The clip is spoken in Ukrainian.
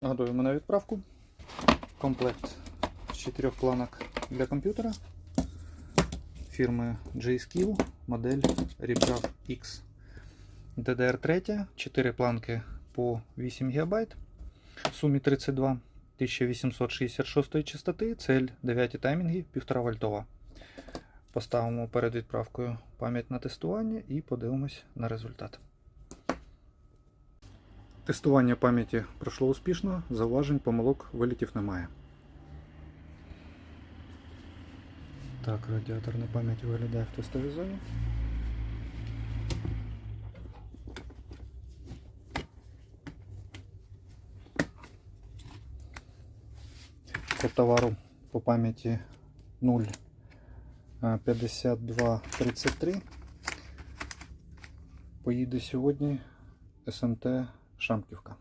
Готуємо на відправку. Комплект з чотирьох планок для комп'ютера фірми J-Skill, модель Rebraf X. DDR3, 4 планки по 8 ГБ, в сумі 32 1866 частоти, цель 9 таймінги 1,5 вольтова. Поставимо перед відправкою пам'ять на тестування і подивимось на результат. Тестування пам'яті пройшло успішно, зауважень, помилок, вилітів немає. Так, радіатор на пам'яті виглядає в тестовій зоні. Товару по пам'яті 0 52 33. Поїде сьогодні СМТ Шамківка.